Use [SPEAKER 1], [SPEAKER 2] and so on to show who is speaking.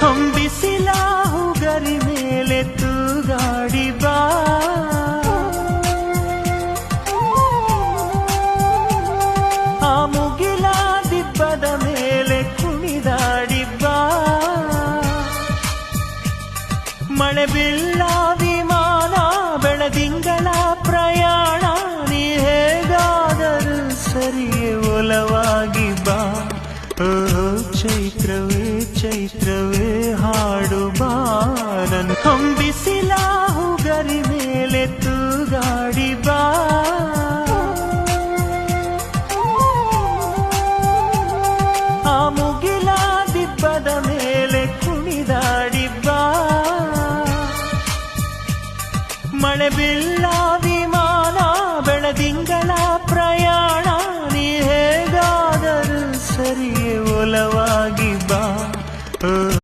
[SPEAKER 1] ಹೊಂಬಿಸಿಲ ಹುಗರಿ ಮೇಲೆ ತೂಗಾಡಿ ಬಾ. ಆ ಮುಗಿಲ ದಿಬ್ಬದ ಮೇಲೆ ಕುಣಿದಾಡಿ ಬಾ. ಮಳೆ ಬಿಲ್ಲ ವಿಮಾನ, ಬೆಳದಿಂಗಳ ಪ್ರಯಾಣ, ನೀ ಹೇಗಾದರೂ ಸರಿ ಒಲವಾಗಿ ಬಾ. ಹಾಡು ಹಾಡುಬಾರನ್ ಕಂಬಿಸಿಲ ಹುಗರಿ ಮೇಲೆ ತೂಗಾಡಿ ಬಾ. ಆ ಮುಗಿಲ ದಿಬ್ಬದ ಮೇಲೆ ಕುಣಿದಾಡಿ ಬಾ. ಮಳೆ ಬಿಲ್ಲ ವಿಮಾನ ಬೆಳದಿಂಗಳ ಪ್ರಯಾಣ, ನೀ ಹೇಗಾದರೂ ಸರಿಯೇ ಒಲವಾಗಿ